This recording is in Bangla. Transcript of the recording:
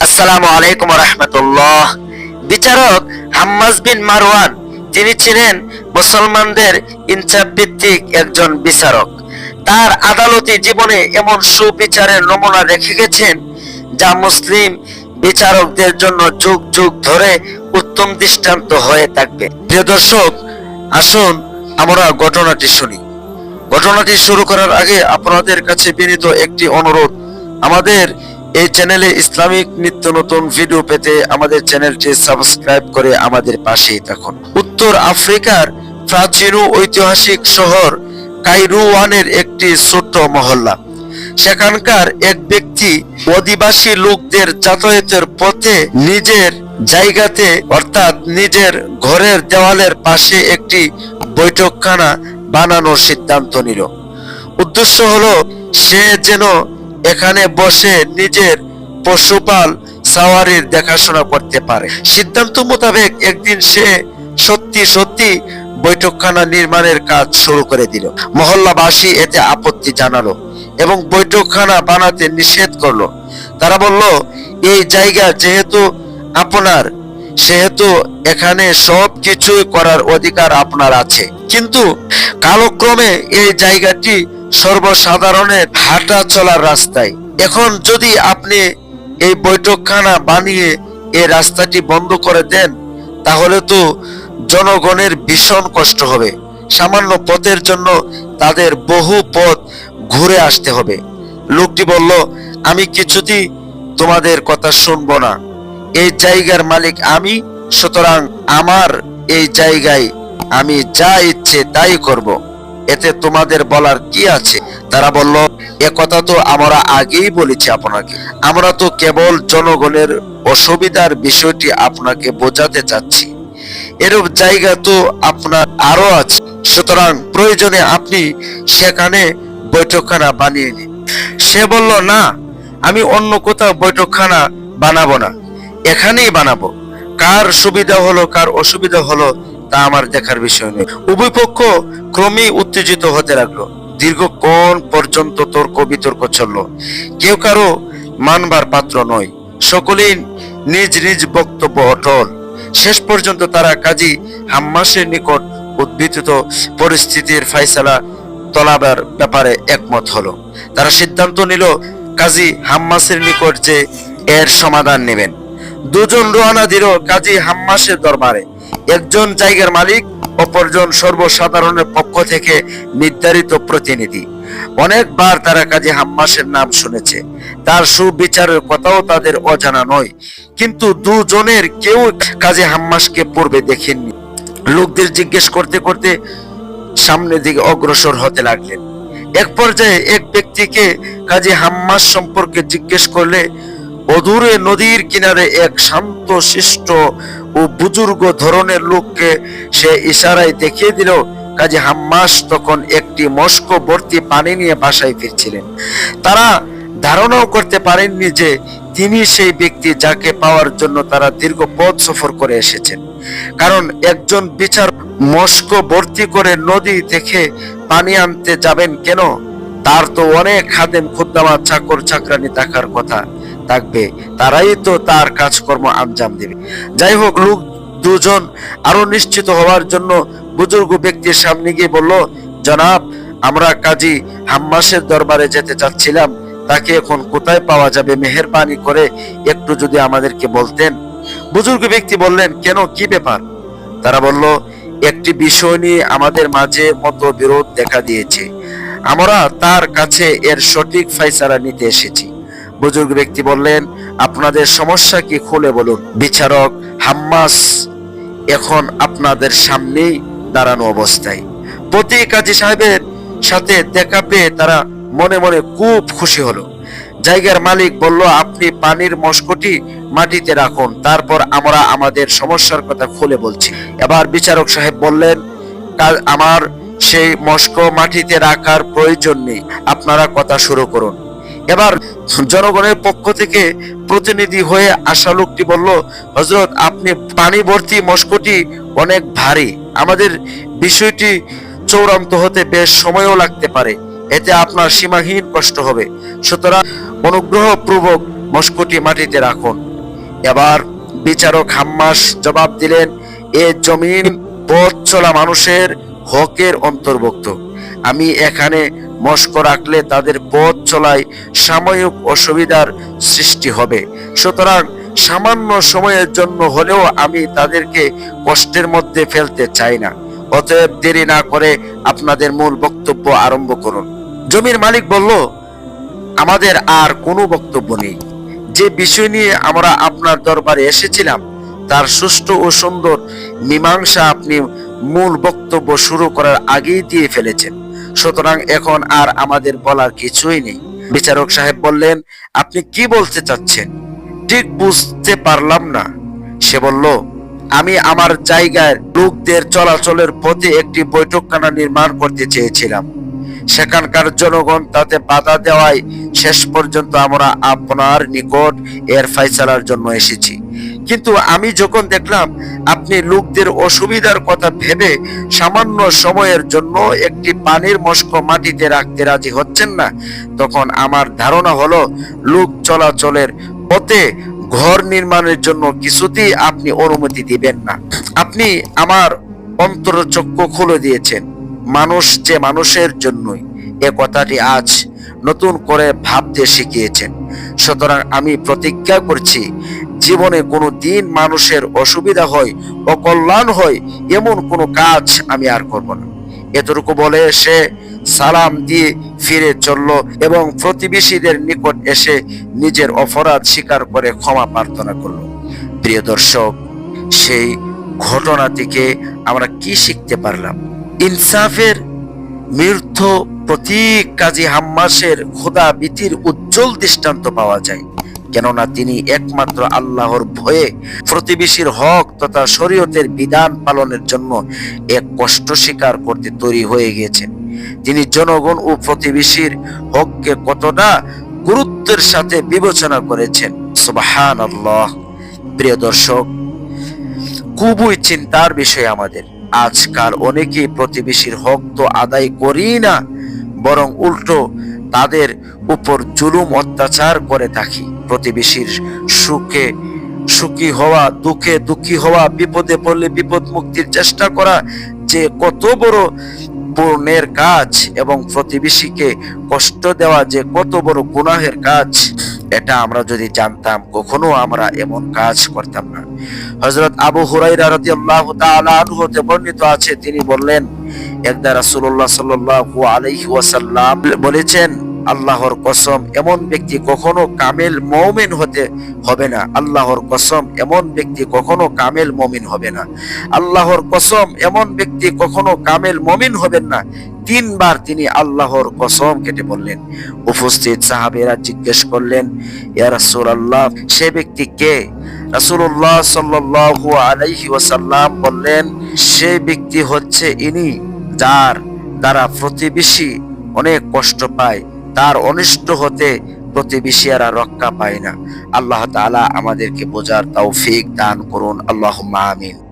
আসসালামু আলাইকুম রহমতুল্লাহ। বিচারক হাম্মাজ বিন মারওয়ান তিনি ছিলেন মুসলমানদের ইনসাফ ভিত্তিক একজন বিচারক, তার আদালতি জীবনে এমন সুবিচারের নমুনা রেখে গেছেন, যা মুসলিম বিচারকদের জন্য যুগ যুগ ধরে উত্তম দৃষ্টান্ত হয়ে থাকবে। প্রিয় দর্শক, আসুন আমরা ঘটনাটি শুনি। ঘটনাটি শুরু করার আগে আপনাদের কাছে বিনীত একটি অনুরোধ। আমাদের এই চ্যানেলে ইসলামিক নিত্য নতুন ভিডিও পেতে আমাদের চ্যানেলটি সাবস্ক্রাইব করে আমাদের পাশেই থাকুন। উত্তর আফ্রিকার প্রাচীন ঐতিহাসিক শহর কাইরুয়ানের একটি ছোট্ট মহল্লা। সেখানকার এক ব্যক্তি অধিবাসী লোকদের যাতায়াতের পথে নিজের জায়গাতে, অর্থাৎ নিজের ঘরের দেওয়ালের পাশে একটি বৈঠকখানা বানানোর সিদ্ধান্ত নিল। উদ্দেশ্য হলো, সে যেন এখানে বসে নিজের পশুপাল সাওয়ারির দেখাশোনা করতে পারে। সিদ্ধান্ত মোতাবেক একদিন সে সত্যি সত্যি বৈঠকখানা নির্মাণের কাজ শুরু করে দিল। মহল্লাবাসী এতে আপত্তি জানালো এবং বৈঠকখানা বানাতে নিষেধ করল। তারা বলল, এই জায়গা যেহেতু আপনার, সেহেতু এখানে সব কিছুই করার অধিকার আপনার আছে। কিন্তু কালক্রমে এই জায়গাটি সর্বসাধারণের হাঁটা চলার রাস্তায়। এখন যদি আপনি এই বৈঠকখানা বানিয়ে এই রাস্তাটি বন্ধ করে দেন, তাহলে তো জনগণের ভীষণ কষ্ট হবে। সামান্য পথের জন্য তাদের বহু পথ ঘুরে আসতে হবে। লোকটি বলল, আমি কিছুতেই তোমাদের কথা শুনব না। এই জায়গার মালিক আমি, সুতরাং আমার এই জায়গায় আমি যা ইচ্ছে তাই করব। এতে তোমাদের বলার কি আছে? তারা বলল, এ কথা তো আমরা আগেই বলেছি আপনাকে। আমরা তো কেবল জনগণের অসুবিধার বিষয়টি আপনাকে বোঝাতে চাচ্ছি। এরূপ জায়গা তো আপনার আরও আছে। সুতরাং প্রয়োজনে আপনি সেখানে বৈঠকখানা বানিয়ে নিন। সে বলল, না, আমি অন্য কোথাও বৈঠকখানা বানাবো না। এখানেই বানাবো। কার সুবিধা হলো, কার অসুবিধা হলো তা আমার দেখার বিষয় নেই উভয় পক্ষ ক্রমেই উত্তেজিত হতে লাগল। দীর্ঘক্ষণ পর্যন্ত তর্ক বিতর্ক চলল। কেউ কারও মানবার পাত্র নয়। সকলেই নিজ নিজ বক্তব্য অটল। শেষ পর্যন্ত তারা কাজী হাম্মাসের নিকট উদ্ভিত পরিস্থিতির ফাইসালা তলাবার ব্যাপারে একমত হলো। তারা সিদ্ধান্ত নিল, কাজী হাম্মাসের নিকট যে এর সমাধান নেবেন। দুজন রোহানা দিল কাজী হাম্মাসের দরবারে। একজন জায়গার মালিক, অপরজন সর্বসাধারণের পক্ষ থেকে নির্ধারিত প্রতিনিধি। অনেকবার তারা কাজী হাম্মাসের নাম শুনেছে। তার সুবিচারের কথাও তাদের অজানা নয়। কিন্তু দুজনের কেউ কাজী হাম্মাসকে পূর্বে দেখেননি লোকদের জিজ্ঞেস করতে করতে সামনের দিকে অগ্রসর হতে লাগলেন। এক পর্যায়ে এক ব্যক্তিকে কাজী হাম্মাস সম্পর্কে জিজ্ঞেস করলে, অদূরে নদীর কিনারে এক শান্ত, শিষ্ট ও বুজুর্গ ধরনের লোককে সে ইশারায় দেখিয়ে দিল, কাজী হাম্মাস তখন একটি মস্ক ভর্তি পানি নিয়ে বাসায় ফিরছিলেন। তারা ধারণাও করতে পারেননি যে তিনি সেই ব্যক্তি যাকে পাওয়ার জন্য তারা দীর্ঘ পথ সফর করে এসেছেন। কারণ একজন বিচার মস্ক ভর্তি করে নদী থেকে পানি আনতে যাবেন কেন? তার তো অনেক খাদেম, খুদ্দামা, চাকর, চাকরানি থাকার কথা। থাকবে, তারাই তো তার কাজকর্ম আঞ্জাম দেবে। যাই হোক, লোক দুজন আরও নিশ্চিত হওয়ার জন্য বুজুর্গ ব্যক্তির সামনে গিয়ে বলল, জনাব, আমরা কাজী হাম্মাসের দরবারে যেতে চাচ্ছিলাম, তাকে এখন কোথায় পাওয়া যাবে? মেহেরবানি করে একটু যদি আমাদেরকে বলতেন। বুজুর্গ ব্যক্তি বললেন, কেন? কি ব্যাপার? তারা বলল, একটি বিষয় নিয়ে আমাদের মাঝে মতবিরোধ দেখা দিয়েছে। আমরা তার কাছে এর সঠিক ফাইসালা নিতে এসেছি। বুজুর্গ ব্যক্তি বললেন, আপনাদের সমস্যা কি খুলে বলুন। বিচারক হাম্মাস এখন আপনাদের সামনেই দাঁড়ানো অবস্থায়। প্রতি কাজী সাহেবের সাথে দেখা পেয়ে তারা মনে মনে খুব খুশি হলো। জায়গার মালিক বলল, আপনি পানির মস্কটি মাটিতে রাখুন, তারপর আমরা আমাদের সমস্যার কথা খুলে বলছি। এবার বিচারক সাহেব বললেন, "কাল- আমার সেই মস্ক মাটিতে রাখার প্রয়োজন নেই। আপনারা কথা শুরু করুন। এবার জনগণের পক্ষ থেকে প্রতিনিধি হয়ে আসা লোকটি বলল হজরত আপনি পানি ভর্তি মস্কটি অনেক ভারী। আমাদের বিষয়টি চূড়ান্ত হতে বেশ সময়ও লাগতে পারে। এতে আপনার সীমাহীন কষ্ট হবে। সুতরাং অনুগ্রহ পূর্বক মস্কুটি মাটিতে রাখুন। এবার বিচারক হাম্মাস জবাব দিলেন, এ জমিন পথ চলা মানুষের হকের অন্তর্ভুক্ত। আমি এখানে মস্ক রাখলে তাদের পথ চলায় সাময়িক অসুবিধার সৃষ্টি হবে। সুতরাং সামান্য সময়ের জন্য হলেও আমি তাদেরকে কষ্টের মধ্যে ফেলতে চাই না। অতএব দেরি না করে আপনাদের মূল বক্তব্য আরম্ভ করুন। জমির মালিক বলল, আমাদের আর কোনো বক্তব্য নেই। যে বিষয় নিয়ে আমরা আপনার দরবারে এসেছিলাম, তার সুষ্ঠু ও সুন্দর মীমাংসা আপনি মূল বক্তব্য শুরু করার আগেই দিয়ে ফেলেছেন। সুতরাং এখন আর আমাদের বলার কিছুই নেই। বিচারক সাহেব বললেন, আপনি কি বলতে চাচ্ছেন? ঠিক বুঝতে পারলাম না। সে বলল, আমি আমার জায়গায় লোকদের চলাচলের পথে একটি বৈঠকখানা নির্মাণ করতে চেয়েছিলাম। সেখানকার জনগণ তাতে বাধা দেওয়ায় শেষ পর্যন্ত আমরা আপনার নিকট এর ফাইসালার জন্য এসেছি। কিন্তু আমি যখন দেখলাম আপনি লোকদের অসুবিধার কথা ভেবে সামান্য সময়ের জন্য একটি পানির মস্ক মাটিতে রাখতে রাজি হচ্ছেন না, তখন আমার ধারণা হলো লোক চলাচলের পথে ঘর নির্মাণের জন্য কিছুতেই আপনি অনুমতি দিবেন না। আপনি আমার অন্তরচক্ষু খুলে দিয়েছেন। মানুষ যে মানুষের জন্যই এ কথাটি আজ নতুন করে ভাবতে শিখিয়েছেন। সুতরাং আমি প্রতিজ্ঞা করছি, জীবনে কোনো দিন মানুষের অসুবিধা হয় অকল্যাণ হয় এমন কোনো কাজ আমি আর করব না। এতটুকু বলে সে সালাম দিয়ে ফিরে চলল এবং প্রতিবেশীদের নিকট এসে নিজের অপরাধ স্বীকার করে ক্ষমা প্রার্থনা করল। প্রিয় দর্শক, সেই ঘটনা থেকে আমরা কি শিখতে পারলাম? ইনসাফের মৃর্থ প্রতীক কাজী হাম্মাসের খোদা ভীতির উজ্জ্বল দৃষ্টান্ত পাওয়া যায়। কেননা তিনি একমাত্র আল্লাহর ভয়ে প্রতিবেশীর হক তথা শরীয়তের বিধান পালনের জন্য এক কষ্ট স্বীকার করতে তৈরি হয়ে গিয়েছেন। তিনি জনগণ ও প্রতিবেশীর হককে কতটা গুরুত্বের সাথে বিবেচনা করেছেন সুবাহান আল্লাহ প্রিয় দর্শক, খুবই চিন্তার বিষয় আমাদের। আজকাল অনেকেই প্রতিবেশীর হক তো আদায় করি না, বরং উল্টো তাদের উপর জুলুম অত্যাচার করে থাকি। প্রতিবেশীর সুখে সুখী হওয়া, দুঃখে দুঃখী হওয়া, বিপদে পড়লে বিপদ মুক্তির চেষ্টা করা যে কত বড় পূর্ণের কাজ এবং প্রতিবেশীকে কষ্ট দেওয়া যে কত বড় গুনাহের কাজ। এটা আমরা যদি জানতাম, কখনো আমরা এমন কাজ করতাম না। হজরত আবু হুরাই রাদিয়াল্লাহু হতে বর্ণিত আছে, তিনি বললেন, একদা রাসূলুল্লাহ সাল্লাল্লাহু আলাইহি বলেছেন আল্লাহর কসম, এমন ব্যক্তি কখনো কামেল মৌমিন হতে হবে না। আল্লাহর কসম, এমন ব্যক্তি কখনো কামেল মমিন হবে না। আল্লাহর কসম, এমন ব্যক্তি কখনো কামেল মমিন হবেন না। তিনবার তিনি আল্লাহর কসম কেটে বললেন। উপস্থিত সাহাবেরা জিজ্ঞেস করলেন, ইয়া রাসূলুল্লাহ, সে ব্যক্তি কে? রাসূলুল্লাহ সাল্লাল্লাহু আলাইহি ওয়াসাল্লাম বললেন, সে ব্যক্তি হচ্ছে ইনি, যার দ্বারা প্রতিবেশী অনেক কষ্ট পায়। তার অনিষ্ট হতে প্রতিবেশীরা রক্ষা পায় না। আল্লাহ তালা আমাদেরকে বোঝার তাও তৌফিক দান করুন। আল্লাহ আমিন।